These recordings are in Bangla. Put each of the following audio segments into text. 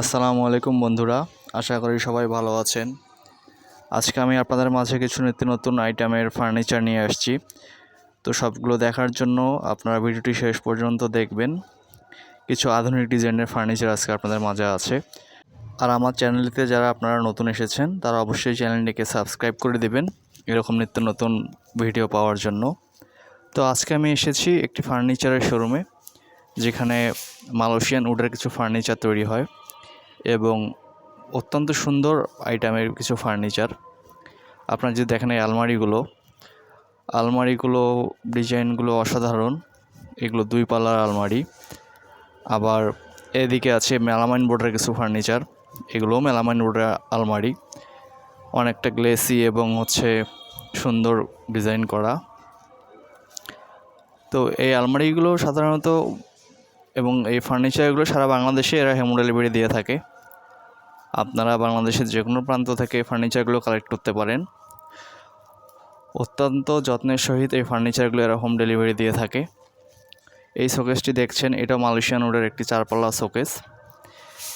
আসসালামু আলাইকুম বন্ধুরা, আশা করি সবাই ভালো আছেন। আজকে আমি আপনাদের মাঝে কিছু নিত্য নতুন আইটেমের ফার্নিচার নিয়ে আসছি। তো সবগুলো দেখার জন্য আপনারা ভিডিওটি শেষ পর্যন্ত দেখবেন। কিছু আধুনিক ডিজাইনের ফার্নিচার আজকে আপনাদের মাঝে আছে। আর আমার চ্যানেলটিতে যারা আপনারা নতুন এসেছেন, তারা অবশ্যই চ্যানেলটিকে সাবস্ক্রাইব করে দেবেন, এরকম নিত্য নতুন ভিডিও পাওয়ার জন্য। তো আজকে আমি এসেছি একটি ফার্নিচারের শোরুমে, যেখানে মালয়েশিয়ান উডের কিছু ফার্নিচার তৈরি হয়। এবং অত্যন্ত সুন্দর আইটেমের কিছু ফার্নিচার আপনারা যদি দেখেন এই আলমারিগুলো আলমারিগুলো ডিজাইনগুলো অসাধারণ। এগুলো দুই পাল্লার আলমারি। আবার এদিকে আছে মেলামাইন বোর্ডের কিছু ফার্নিচার এগুলোও মেলামাইন বোর্ডের আলমারি। অনেকটা গ্লেসি এবং হচ্ছে সুন্দর ডিজাইন করা। তো এই আলমারিগুলো সাধারণত এবং এই ফার্নিচারগুলো সারা বাংলাদেশে এরা হোম ডেলিভারি দিয়ে থাকে। আপনারা বাংলাদেশের যে কোনো প্রান্ত থেকে এই ফার্নিচারগুলো কালেক্ট করতে পারেন। অত্যন্ত যত্নের সহিত এই ফার্নিচারগুলো এরা হোম ডেলিভারি দিয়ে থাকে। এই শোকেসটি দেখছেন, এটা মালয়েশিয়ান উডের একটি চারপাল্লা শোকেস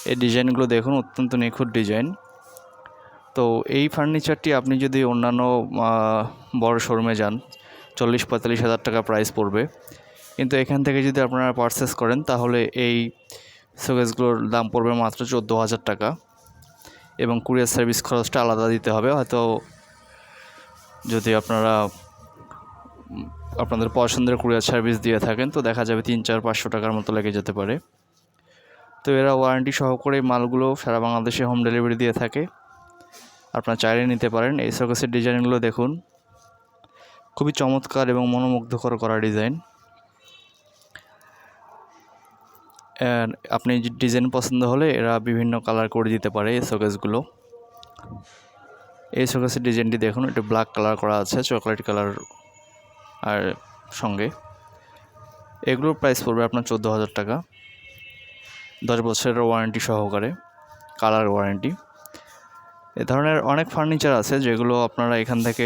এই ডিজাইনগুলো দেখুন, অত্যন্ত নিখুঁত ডিজাইন তো এই ফার্নিচারটি আপনি যদি অন্যান্য বড় শোরুমে যান, চল্লিশ পঁয়তাল্লিশ হাজার টাকা প্রাইস পড়বে। কিন্তু এখান থেকে যদি আপনারা পারচেস করেন, তাহলে এই শোকেসগুলোর দাম পড়বে মাত্র চোদ্দ হাজার টাকা। এবং কুরিয়ার সার্ভিস খরচটা আলাদা দিতে হবে। হয়তো যদি আপনারা আপনাদের পছন্দের কুরিয়ার সার্ভিস দিয়ে থাকেন, তো দেখা যাবে তিন চার পাঁচশো টাকার মতো লেগে যেতে পারে। তো এরা ওয়ারেন্টি সহকারে এই মালগুলো সারা বাংলাদেশে হোম ডেলিভারি দিয়ে থাকে। আপনারা চাইলে নিতে পারেন। এই শোকেসের ডিজাইনগুলো দেখুন। খুবই চমৎকার এবং মনোমুগ্ধকর করা ডিজাইন আপনি ডিজাইন পছন্দ হলে এরা বিভিন্ন কালার করে দিতে পারে এই শোকেসগুলো এই শোকেসের ডিজাইনটি দেখুন, এটা ব্ল্যাক কালার করা আছে চকলেট কালার আর সঙ্গে। এগুলোর প্রাইস পড়বে আপনার চোদ্দ হাজার টাকা। দশ বছরের ওয়ারেন্টি সহকারে কালার ওয়ারেন্টি এ ধরনের অনেক ফার্নিচার আছে যেগুলো আপনারা এখান থেকে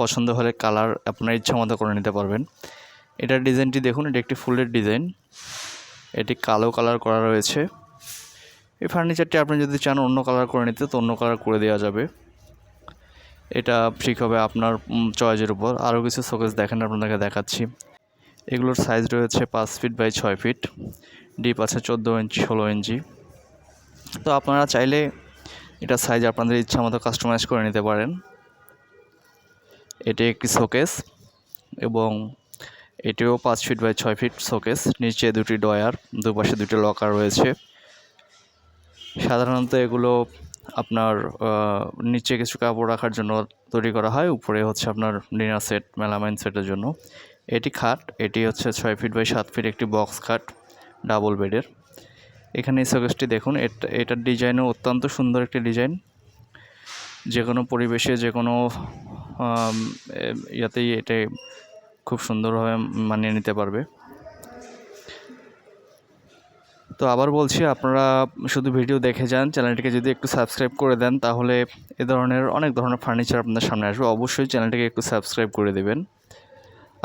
পছন্দ হলে কালার আপনার ইচ্ছা মতো করে নিতে পারবেন। এটার ডিজাইনটি দেখুন, এটা একটি ফুলের ডিজাইন এটি কালো কালার করা রয়েছে। এই ফার্নিচারটি আপনি যদি চান অন্য কালার করে নিতে, তো অন্য কালার করে দেওয়া যাবে। এটা ঠিক হবে আপনার চয়েসের উপর। আরও কিছু শোকেস দেখেন, আপনাদেরকে দেখাচ্ছি। এগুলোর সাইজ রয়েছে পাঁচ ফিট বাই ছয় ফিট ডিপ আছে চোদ্দ ইঞ্চি ষোলো ইঞ্চি তো আপনারা চাইলে এটা সাইজ আপনাদের ইচ্ছা মতো কাস্টমাইজ করে নিতে পারেন। এটি একটি শোকেস এবং এটিও পাঁচ ফিট বাই ছয় ফিট শোকেস। নিচে দুটি ডয়ার দুপাশে দুটি লকার রয়েছে। সাধারণত এগুলো আপনার নিচে কিছু কাপড় রাখার জন্য তৈরি করা হয়। উপরে হচ্ছে আপনার ডিনার সেট, মেলামাইন সেটের জন্য। এটি খাট, এটি হচ্ছে ছয় ফিট বাই সাত ফিট একটি বক্স খাট, ডাবল বেডের। এখানে এই শোকেসটি দেখুন, এটা, এটার ডিজাইনও অত্যন্ত সুন্দর একটি ডিজাইন। যে কোনো পরিবেশে যে কোনো ইয়াতেই এটা খুব সুন্দরভাবে মানিয়ে নিতে পারবে। তো আবার বলছি, আপনারা শুধু ভিডিও দেখে যান, চ্যানেলটিকে যদি একটু সাবস্ক্রাইব করে দেন, তাহলে এ ধরনের অনেক ধরনের ফার্নিচার আপনাদের সামনে আসবে। অবশ্যই চ্যানেলটিকে একটু সাবস্ক্রাইব করে দেবেন।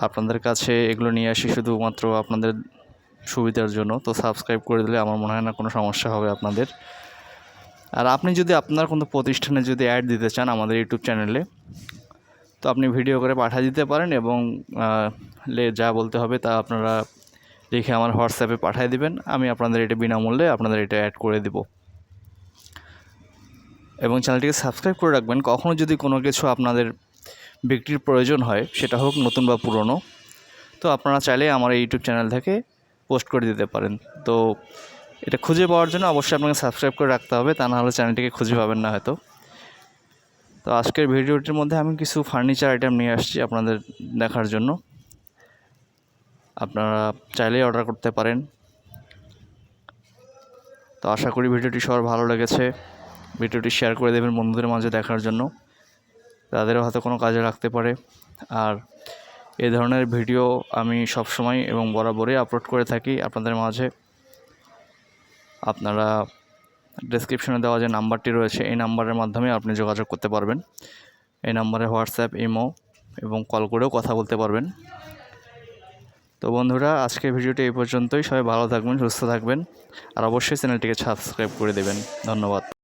আপনাদের কাছে এগুলো নিয়ে আসি শুধুমাত্র আপনাদের সুবিধার জন্য। তো সাবস্ক্রাইব করে দিলে আমার মনে হয় না কোনো সমস্যা হবে আপনাদের। আর আপনি যদি আপনার কোনো প্রতিষ্ঠানে যদি অ্যাড দিতে চান আমাদের ইউটিউব চ্যানেলে তো আপনি ভিডিও করে পাঠিয়ে দিতে পারেন এবং লে- যা বলতে হবে তা আপনারা লিখে আমার হোয়াটসঅ্যাপে পাঠিয়ে দিবেন। আমি আপনাদের এটা বিনামূল্যে আপনাদের এটা অ্যাড করে দেব। এবং চ্যানেলটিকে সাবস্ক্রাইব করে রাখবেন। কখনও যদি কোনো কিছু আপনাদের বিক্রির প্রয়োজন হয়, সেটা হোক নতুন বা পুরনো, তো আপনারা চাইলে আমার এই ইউটিউব চ্যানেল থেকে পোস্ট করে দিতে পারেন। তো এটা খুঁজে পাওয়ার জন্য অবশ্যই আপনাকে সাবস্ক্রাইব করে রাখতে হবে। তা না হলে চ্যানেলটিকে খুঁজে পাবেন না হয়তো। তো আজকের ভিডিওটির মধ্যে আমি কিছু ফার্নিচার আইটেম নিয়ে আসছি আপনাদের দেখার জন্য। আপনারা চাইলেই অর্ডার করতে পারেন। তো আশা করি ভিডিওটি সবার ভালো লেগেছে। ভিডিওটি শেয়ার করে দেবেন বন্ধুদের মাঝে দেখার জন্য। তাদেরও হয়তো কোনো কাজে রাখতে পারে। আর এ ধরনের ভিডিও আমি সবসময় এবং বরাবরই আপলোড করে থাকি আপনাদের মাঝে। আপনারা ডেসক্রিপশনে দেওয়া যে নাম্বারটি রয়েছে, এই নাম্বারের মাধ্যমে আপনি যোগাযোগ করতে পারবেন। এই নাম্বারে হোয়াটসঅ্যাপ, ইমো এবং কল করেও কথা বলতে পারবেন। তো বন্ধুরা, আজকের ভিডিওটি এই পর্যন্তই। সবাই ভালো থাকবেন, সুস্থ থাকবেন। আর অবশ্যই চ্যানেলটিকে সাবস্ক্রাইব করে দেবেন। ধন্যবাদ।